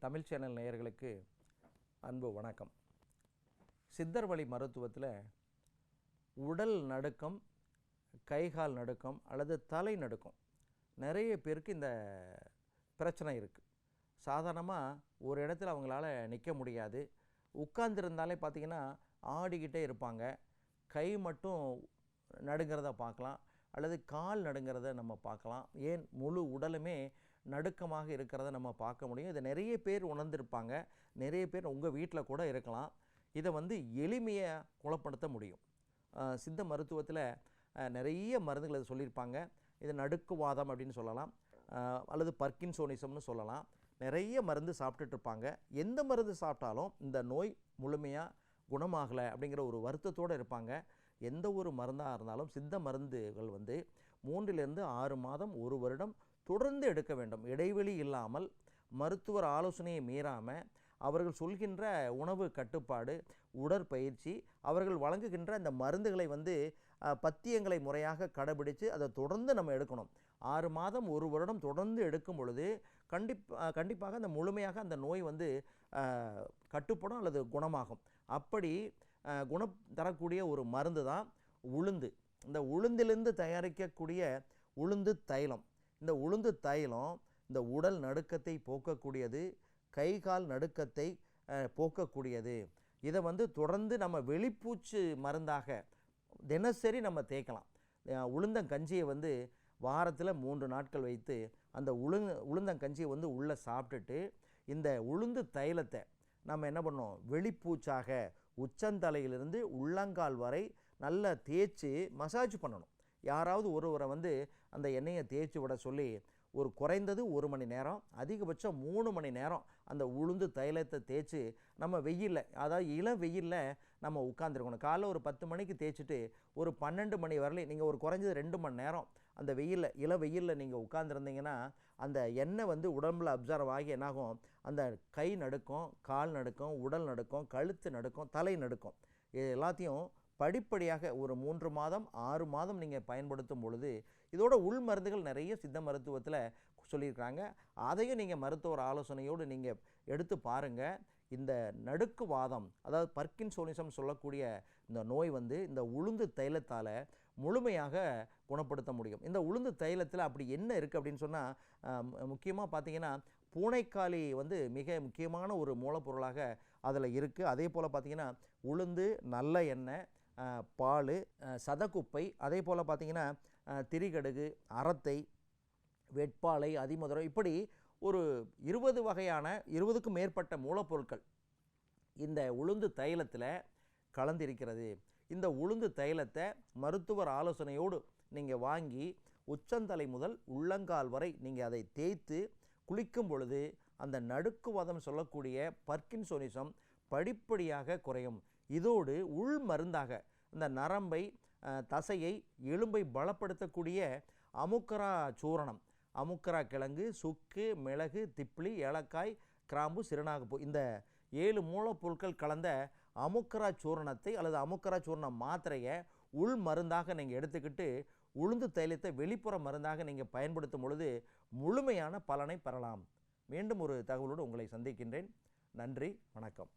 Tamil channel நேயர்களுக்கு அன்பு வணக்கம். சித்தர் வழி மருத்துவத்தில் உடல் நடுக்கம் கைகால் நடுக்கம் அல்லது தலை நடுக்கம் நிறைய பேருக்கு இந்த பிரச்சனை இருக்குது சாதாரணமாக ஒரு இடத்துல அவங்களால நிற்க முடியாது. உட்கார்ந்துருந்தாலே பார்த்திங்கன்னா ஆடிக்கிட்டே இருப்பாங்க. கை மட்டும் நடுங்கிறத பார்க்கலாம். அல்லது கால் நடுங்கிறத நம்ம பார்க்கலாம். ஏன்? முழு உடலுமே நடுக்கமாக இருக்கிறத நம்ம பார்க்க முடியும். இதை நிறைய பேர் உணர்ந்திருப்பாங்க. நிறைய பேர் உங்கள் வீட்டில் கூட இருக்கலாம். இதை வந்து எளிமையை குணப்படுத்த முடியும். சித்த மருத்துவத்தில் நிறைய மருந்துகள் இது சொல்லியிருப்பாங்க. இது நடுக்குவாதம் அப்படின்னு சொல்லலாம். அல்லது பர்கின்சோனிசம்னு சொல்லலாம். நிறைய மருந்து சாப்பிட்டுட்ருப்பாங்க. எந்த மருந்து சாப்பிட்டாலும் இந்த நோய் முழுமையாக குணமாகலை அப்படிங்கிற ஒரு வருத்தத்தோடு இருப்பாங்க. எந்த ஒரு மருந்தாக இருந்தாலும் சித்த மருந்துகள் வந்து மூன்றிலிருந்து ஆறு மாதம் ஒரு வருடம் தொடர்ந்து எடுக்க வேண்டும். இடைவெளி இல்லாமல் மருத்துவர் ஆலோசனையை மீறாமல் அவர்கள் சொல்கின்ற உணவு கட்டுப்பாடு உடற்பயிற்சி அவர்கள் வழங்குகின்ற அந்த மருந்துகளை வந்து பத்தியங்களை முறையாக கடைபிடித்து அதை தொடர்ந்து நம்ம எடுக்கணும். ஆறு மாதம் ஒரு வருடம் தொடர்ந்து எடுக்கும் பொழுது கண்டிப்பாக கண்டிப்பாக அந்த முழுமையாக அந்த நோய் வந்து கட்டுப்படும் அல்லது குணமாகும். அப்படி குணம் தரக்கூடிய ஒரு மருந்து தான் உளுந்து. இந்த உளுந்திலிருந்து தயாரிக்கக்கூடிய உளுந்து தைலம். இந்த உளுந்து தைலம் இந்த உடல் நடுக்கத்தை போக்கக்கூடியது கை கால் நடுக்கத்தை போக்கக்கூடியது. இதை வந்து தொடர்ந்து நம்ம வெளிப்பூச்சு மருந்தாக தினசரி நம்ம தேய்க்கலாம். உளுந்தங்கஞ்சியை வந்து வாரத்தில் மூன்று நாட்கள் வைத்து அந்த உளுந்து உளுந்தங்கஞ்சியை வந்து உள்ளே சாப்பிட்டுட்டு இந்த உளுந்து தைலத்தை நம்ம என்ன பண்ணோம்? வெளிப்பூச்சாக உச்சந்தலையிலிருந்து உள்ளங்கால் வரை நல்லா தேய்ச்சி மசாஜ் பண்ணணும். யாராவது ஒருவரை வந்து அந்த எண்ணெயை தேய்ச்சி விட சொல்லி ஒரு குறைந்தது ஒரு மணி நேரம் அதிகபட்சம் மூணு மணி நேரம் அந்த உளுந்து தைலத்தை தேய்ச்சி நம்ம வெயிலில் அதாவது இளம் வெயிலில் நம்ம உட்காந்துருக்கணும் காலைல ஒரு பத்து மணிக்கு தேய்ச்சிட்டு ஒரு பன்னெண்டு மணி வரலையும் நீங்கள் ஒரு குறைஞ்சது ரெண்டு மணி நேரம் அந்த வெயிலில் இள வெயிலில் நீங்கள் உட்காந்துருந்தீங்கன்னா அந்த எண்ணெய் வந்து உடம்புல அப்சர்வ் ஆகி என்னாகும்? அந்த கை நடுக்கும் கால் நடுக்கும் உடல் நடுக்கும் கழுத்து நடுக்கும் தலை நடுக்கும். இது எல்லாத்தையும் படிப்படியாக ஒரு மூன்று மாதம் ஆறு மாதம் நீங்கள் பயன்படுத்தும் பொழுது இதோட உள் மருந்துகள் நிறைய சித்த மருத்துவத்தில் சொல்லியிருக்கிறாங்க. அதையும் நீங்கள் மருத்துவர் ஆலோசனையோடு நீங்கள் எடுத்து பாருங்கள் இந்த நடுக்கு வாதம் அதாவது பர்க்கின்சோனிசம் சொல்லக்கூடிய இந்த நோய் வந்து இந்த உளுந்து தைலத்தால் முழுமையாக குணப்படுத்த முடியும். இந்த உளுந்து தைலத்தில் அப்படி என்ன இருக்குது அப்படின்னு சொன்னால் முக்கியமாக பார்த்தீங்கன்னா பூனைக்காளி வந்து மிக முக்கியமான ஒரு மூலப்பொருளாக அதில் இருக்குது அதே போல் பார்த்திங்கன்னா உளுந்து நல்ல எண்ணெய் பால் சதக்குப்பை அதே போல் பார்த்திங்கன்னா திரிகடுகு அரத்தை வெட்பாலை அதிமதுரம் இப்படி ஒரு இருபது வகையான இருபதுக்கும் மேற்பட்ட மூலப்பொருட்கள் இந்த உளுந்து தைலத்தில் கலந்திருக்கிறது. இந்த உளுந்து தைலத்தை மருத்துவர் ஆலோசனையோடு நீங்கள் வாங்கி உச்சந்தலை முதல் உள்ளங்கால் வரை நீங்கள் அதை தேய்த்து குளிக்கும் பொழுது அந்த நடுக்குவாதம் சொல்லக்கூடிய பர்கின்சோனிசம் படிப்படியாக குறையும். இதோடு உள் மருந்தாக இந்த நரம்பை தசையை எலும்பை பலப்படுத்தக்கூடிய அமுக்கரா சூரணம். அமுக்கரா கிழங்கு சுக்கு மிளகு திப்ளி ஏலக்காய் கிராம்பு சிறுநாகப்பூ. இந்த ஏழு மூலப்பொருட்கள் கலந்த அமுக்கரா சூரணத்தை அல்லது அமுக்கரா சூரண மாத்திரையை உள் மருந்தாக நீங்கள் எடுத்துக்கிட்டு உளுந்து தைலத்தை வெளிப்புற மருந்தாக நீங்கள் பயன்படுத்தும் பொழுது முழுமையான பலனை பெறலாம். மீண்டும் ஒரு தகவலோடு உங்களை சந்திக்கின்றேன். நன்றி வணக்கம்.